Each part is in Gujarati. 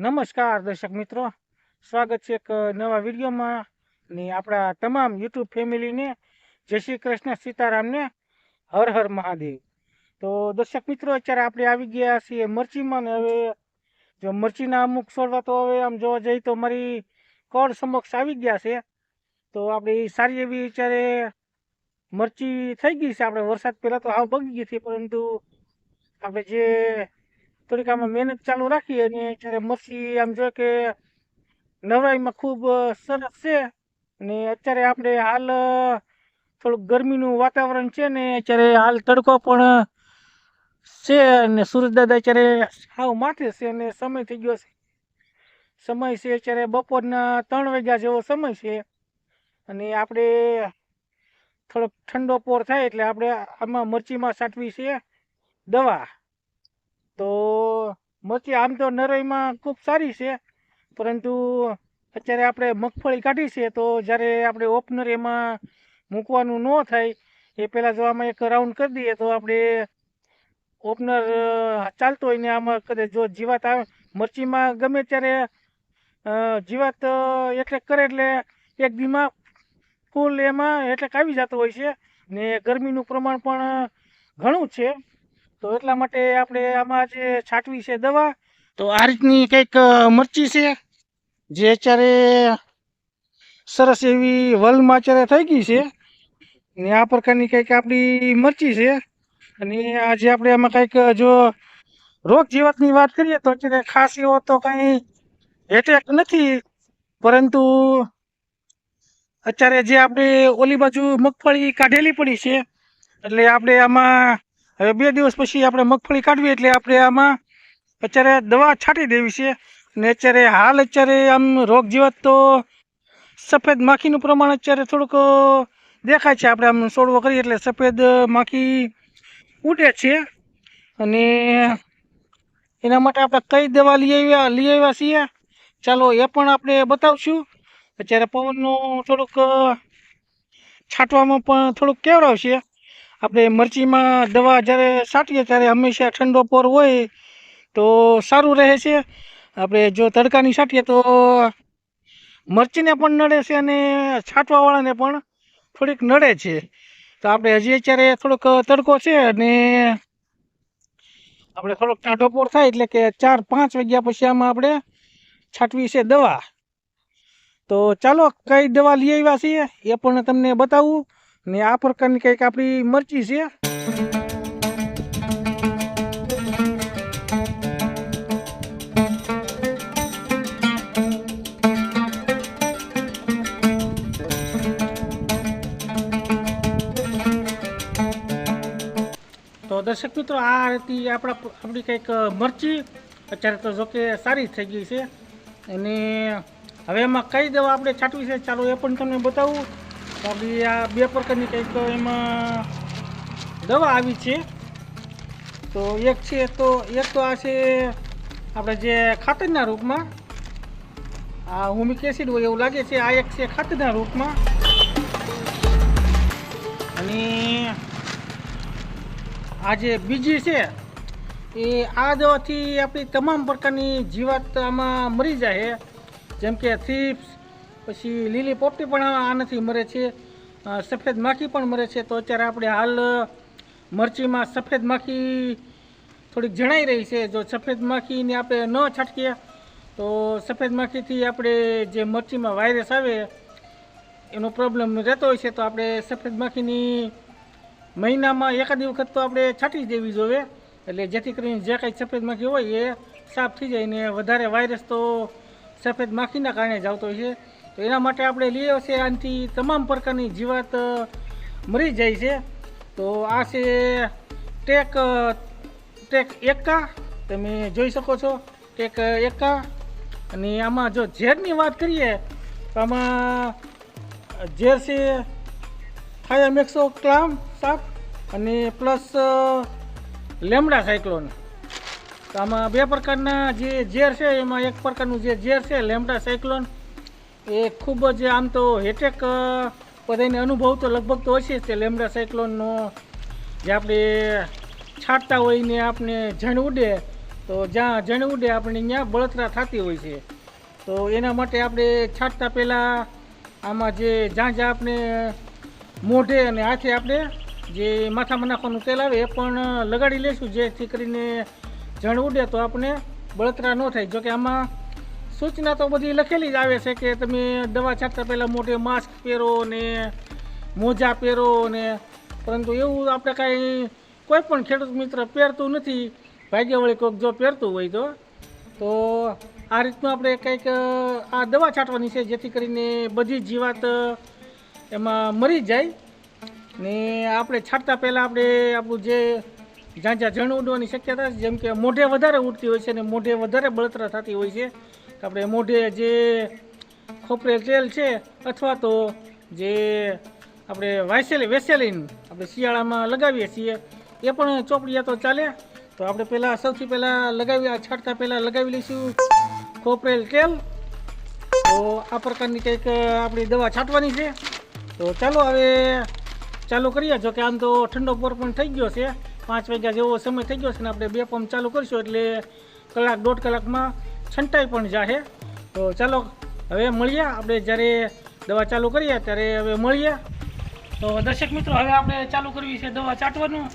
નમસ્કાર, દર્શક મિત્રો. સ્વાગત છે એક નવા વિડીયોમાં. ને આપણા તમામ યુટ્યુબ ફેમિલીને જય શ્રી કૃષ્ણ સીતારામને, હર હર મહાદેવ. તો દર્શક મિત્રો, અત્યારે આપણે આવી ગયા છીએ મરચીમાં ને હવે જો મરચીના અમુક છોડવા તો હવે આમ જોવા જઈએ તો મારી કળ સમક્ષ આવી ગયા છે. તો આપણે સારી એવી અત્યારે મરચી થઈ ગઈ છે. આપણે વરસાદ પહેલાં તો આવ બગી ગઈ હતી, પરંતુ આપણે જે થોડીક આમાં મહેનત ચાલુ રાખી અને અત્યારે મરચી આમ જોઈએ કે નવરાઈમાં ખૂબ સરસ છે અને અત્યારે આપણે હાલ થોડુંક ગરમીનું વાતાવરણ છે ને અત્યારે હાલ તડકો પણ છે અને સૂરજદાદા અત્યારે સાવ માથે છે અને સમય થઈ ગયો છે. સમય છે અત્યારે બપોરના ત્રણ વાગ્યા જેવો સમય છે અને આપણે થોડોક ઠંડો પોર થાય એટલે આપણે આમાં મરચીમાં સાટવી છે દવા. તો મરચી આમ તો નરઈમાં ખૂબ સારી છે, પરંતુ અત્યારે આપણે મગફળી કાઢી છે, તો જ્યારે આપણે ઓપનર એમાં મૂકવાનું ન થાય, એ પહેલાં જો આમાં એક રાઉન્ડ કરી દઈએ, તો આપણે ઓપનર ચાલતો હોય ને આમાં કદાચ જો જીવાત આવે, મરચીમાં ગમે ત્યારે જીવાત એટલે કરે એટલે એક દીમાં ફૂલ એમાં એટલે આવી જતો હોય છે, ને ગરમીનું પ્રમાણ પણ ઘણું છે. તો એટલા માટે આપણે આમાં જે છાંટવી છે દવા, તો આ રીતની કંઈક મરચી છે, જે અત્યારે સરસ એવી વલમાં અત્યારે થઈ ગઈ છે. ને આ પ્રકારની કંઈક આપણી મરચી છે. અને આજે આપણે આમાં કંઈક જો રોગ જીવાતની વાત કરીએ તો અત્યારે ખાસ એવો તો કંઈ એટેક નથી. પરંતુ અત્યારે જે આપણે ઓલી બાજુ મગફળી કાઢેલી પડી છે, એટલે આપણે આમાં હવે બે દિવસ પછી આપણે મગફળી કાઢવી એટલે આપણે આમાં અત્યારે દવા છાંટી દેવી છે. અને અત્યારે હાલ અત્યારે આમ રોગ જીવાત તો સફેદ માખીનું પ્રમાણ અત્યારે થોડુંક દેખાય છે. આપણે આમ છોડવો કરીએ એટલે સફેદ માખી ઉડે છે. અને એના માટે આપણે કઈ દવા લઈ આવ્યા લઈ આવ્યા છીએ? ચાલો એ પણ આપણે બતાવશું. અત્યારે પવનનું થોડુંક છાંટવામાં પણ થોડુંક કેવડાવશે. આપણે મરચીમાં દવા જ્યારે છાંટીએ ત્યારે હંમેશા ઠંડો પોર હોય તો સારું રહે છે. આપણે જો તડકાની છાંટીએ તો મરચીને પણ નડે છે અને છાંટવાવાળાને પણ થોડીક નડે છે. તો આપણે હજી અત્યારે થોડોક તડકો છે અને આપણે થોડોક ટાઢો પોર થાય એટલે કે ચાર પાંચ વાગ્યા પછી આમાં આપણે છાંટવી છે દવા. તો ચાલો કઈ દવા લઈ આવ્યા છીએ એ પણ તમને બતાવું. ને આ પ્રકારની કંઈક આપણી મરચી છે. તો દર્શક મિત્રો, આ હતી આપણા આપણી કંઈક મરચી. અત્યારે તો જોકે સારી થઈ ગઈ છે. અને હવે એમાં કઈ દવા આપણે છાંટવી છે ચાલો એ પણ તમને બતાવું. તો આ બે પ્રકારની કંઈક એમાં દવા આવી છે. તો એક છે તો, એક તો આ છે આપણે જે ખાતરના રૂપમાં. આ હુમિક એસિડ હોય એવું લાગે છે, આ એક છે ખાતરના રૂપમાં. અને આ જે બીજી છે, એ આ દવાથી આપણી તમામ પ્રકારની જીવાત આમાં મરી જાય જેમ કે થીપ્સ પછી લીલી પોપટી પણ આનાથી મરે છે. સફેદ માખી પણ મરે છે. તો અત્યારે આપણે હાલ મરચીમાં સફેદ માખી થોડીક જણાઈ રહી છે. જો સફેદ માખીને આપણે ન છાંટીએ, તો સફેદ માખીથી આપણે જે મરચીમાં વાયરસ આવે, એનો પ્રોબ્લેમ રહેતો હોય છે. તો આપણે સફેદ માખીની મહિનામાં એકાદ વખત તો આપણે છાંટી દેવી જોઈએ એટલે જેથી કરીને જે કાંઈ સફેદ માખી હોય એ સાફ થઈ જાય ને વધારે વાયરસ તો સફેદ માખીના કારણે જ આવતો હોય છે. તો એના માટે આપણે લઈએ છે આનાથી તમામ પ્રકારની જીવાત મરી જાય છે. તો આ છે ટેક ટેક એકા તમે જોઈ શકો છો, ટેક એકા અને આમાં જો ઝેરની વાત કરીએ, તો આમાં ઝેર છે થાયામેક્સો ક્લામ સાપ અને પ્લસ લેમડા સાયક્લોન. તો આમાં બે પ્રકારના જે ઝેર છે, એમાં એક પ્રકારનું જે ઝેર છે, લેમડા સાયક્લોન. એ ખૂબ જ આમ તો હેટેક બધાને અનુભવ તો લગભગ તો હશે જ તે લેમડા સાયક્લોનનો. જે આપણે છાંટતા હોય ને આપણે જણ ઉડે, તો જ્યાં જણ ઉડે આપણે ત્યાં બળતરા થતી હોય છે. તો એના માટે આપણે છાંટતા પહેલાં આમાં જે જ્યાં જ્યાં આપણે મોઢે અને હાથે આપણે જે માથામાં નાખવાનું તેલ આવે એ પણ લગાડી લઈશું જેથી કરીને જણ ઉડે તો આપણે બળતરા ન થાય. જોકે આમાં સૂચના તો બધી લખેલી જ આવે છે કે તમે દવા છાંટતા પહેલાં મોઢે માસ્ક પહેરો ને મોજા પહેરો ને, પરંતુ એવું આપણે કાંઈ કોઈ પણ ખેડૂત મિત્ર પહેરતું નથી. ભાગ્યવળી કોઈક જો પહેરતું હોય તો તો આ રીતનું આપણે કંઈક આ દવા છાંટવાની છે, જેથી કરીને બધી જીવાત એમાં મરી જાય. ને આપણે છાંટતા પહેલાં આપણે આપણું જે જ્યાં જ્યાં ઉડવાની શક્યતા છે, જેમ કે મોઢે વધારે ઉડતી હોય છે ને મોઢે વધારે બળતરા થતી હોય છે આપણે મોઢે જે ખોપરે તેલ છે, અથવા તો જે આપણે વાઇસેલી વેસેલિન આપણે શિયાળામાં લગાવીએ છીએ, એ પણ ચોપડીયા તો ચાલે. તો આપણે પહેલાં સૌથી પહેલાં લગાવી છાંટતા પહેલાં લગાવી લઈશું ખોપરેલ તેલ. તો આ પ્રકારની કંઈક આપણી દવા છાંટવાની છે. તો ચાલો હવે ચાલુ કરીએ. જો કે આમ તો ઠંડો પોર પણ થઈ ગયો છે. પાંચ વાગ્યા જેવો સમય થઈ ગયો છે ને આપણે બે પંપ ચાલુ કરીશું એટલે કલાક દોઢ કલાકમાં છંટાઈ પણ જાહે. તો ચાલો, હવે મળીએ. આપણે જ્યારે દવા ચાલુ કરીએ, ત્યારે હવે મળીએ. તો દર્શક મિત્રો, હવે આપણે ચાલુ કરવી છે દવા ચાટવાનું.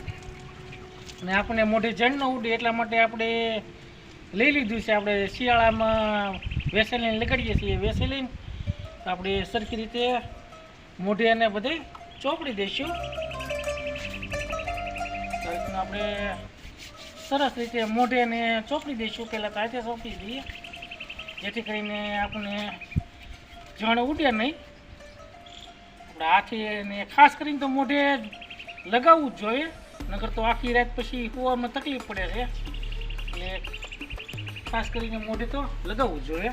અને આપણે મોઢે જણ ન ઉડે, એટલા માટે આપણે લઈ લીધું છે. આપણે શિયાળામાં વેસેલીન લગાડીએ છીએ. વેસેલીન તો આપણે સરખી રીતે મોઢે અને બધે ચોપડી દઈશું. આપણે સરસ રીતે મોઢે અને ચોપડી દઈશું પહેલાં હાથે ચોપડી દઈએ. જેથી કરીને આપણને જણ ઉડે નહીં. આપણે હાથે ને ખાસ કરીને તો મોઢે લગાવવું જ જોઈએ નગર તો આખી રાત પછી હોવામાં તકલીફ પડે છે. એટલે ખાસ કરીને મોઢે તો લગાવવું જોઈએ.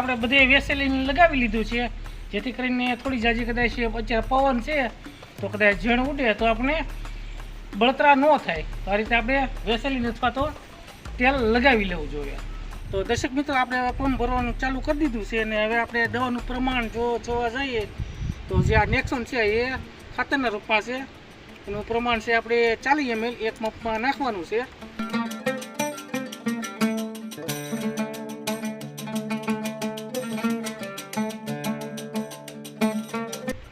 આપણે બધે વેસેલીન લગાવી લીધું છે. જેથી કરીને થોડી જાજી કદાચ અત્યારે પવન છે, તો કદાચ ઝીણ ઉડે, તો આપણે બળતરા ન થાય. તો આ રીતે આપણે વેસેલીન અથવા તો તેલ લગાવી લેવું જોઈએ. તો દર્શક મિત્રો, આપણે પંપ ભરવાનું ચાલુ કરી દીધું છે અને હવે આપણે દવાનું પ્રમાણ જો જોવા જઈએ, તો જે આ નેક્સોન છે, એ ખાતરના રૂપમાં છે. એનું પ્રમાણ છે આપણે ચાલી એમએલ એક મપમાં નાખવાનું છે.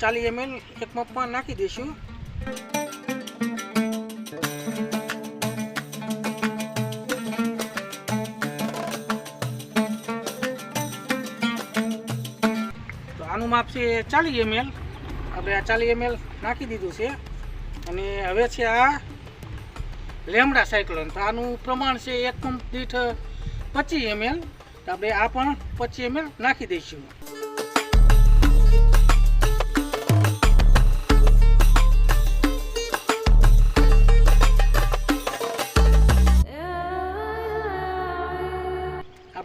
ચાલી એમએલ એક મપમાં નાખી દઈશું. તો આનું માપ છે ચાલી એમએલ આપણે આ ચાલી એમએલ નાખી દીધું છે. અને હવે છે આ લેમડા સાયક્લોન. તો આનું પ્રમાણ છે એક પંપ દીઠ પચીસ એમએલ તો આપણે આ પણ પચીસ એમએલ નાખી દઈશું.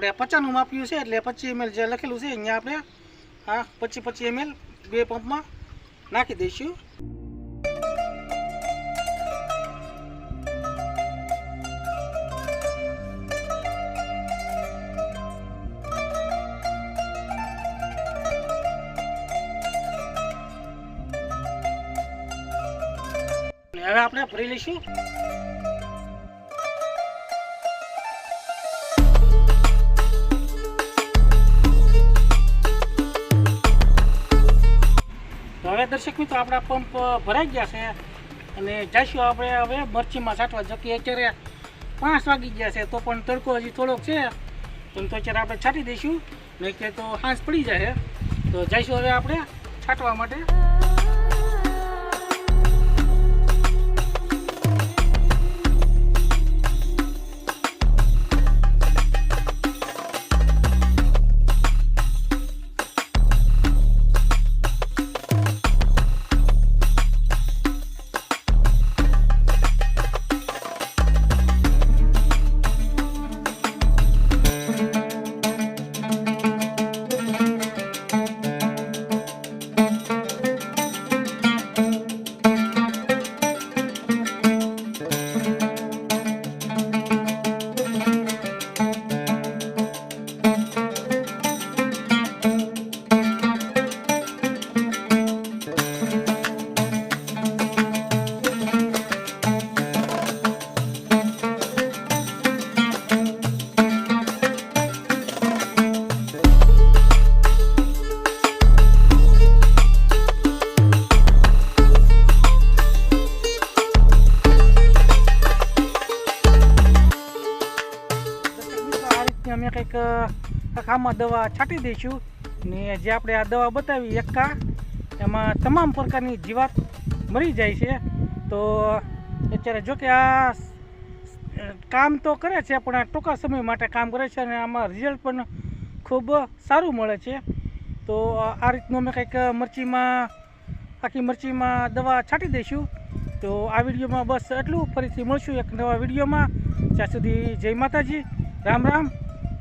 આપણે પચાસનું માપ્યું છે, એટલે પચીસ એમએલ જે લખેલું છે, અહીંયા આપણે આ પચીસ પચીસ એમએલ બે પંપમાં નાખી દઈશું. હવે આપણે ભરી લઈશું. હવે દર્શક મિત્રો, આપણા પંપ ભરાઈ ગયા છે અને જઈશું આપણે હવે મરચીમાં છાંટવા જો કે અત્યારે પાંચ વાગી ગયા છે, તો પણ તડકો હજી થોડોક છે. પણ તો અત્યારે આપણે છાંટી દઈશું. નહીં કે તો હાંસ પડી જાય તો જઈશું હવે આપણે છાંટવા માટે. કંઈક આમાં દવા છાંટી દઈશું. ને જે આપણે આ દવા બતાવી, એકા એમાં તમામ પ્રકારની જીવાત મરી જાય છે. તો, અત્યારે જો કે આ કામ તો કરે છે, પણ આ ટૂંકા સમય માટે કામ કરે છે અને આમાં રિઝલ્ટ પણ ખૂબ સારું મળે છે. તો આ રીતનું અમે કંઈક મરચીમાં, આખી મરચીમાં દવા છાંટી દઈશું. તો, આ વિડીયોમાં બસ એટલું. ફરીથી મળશું એક નવા વિડીયોમાં. ત્યાં સુધી જય માતાજી. રામ રામ.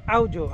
આવજો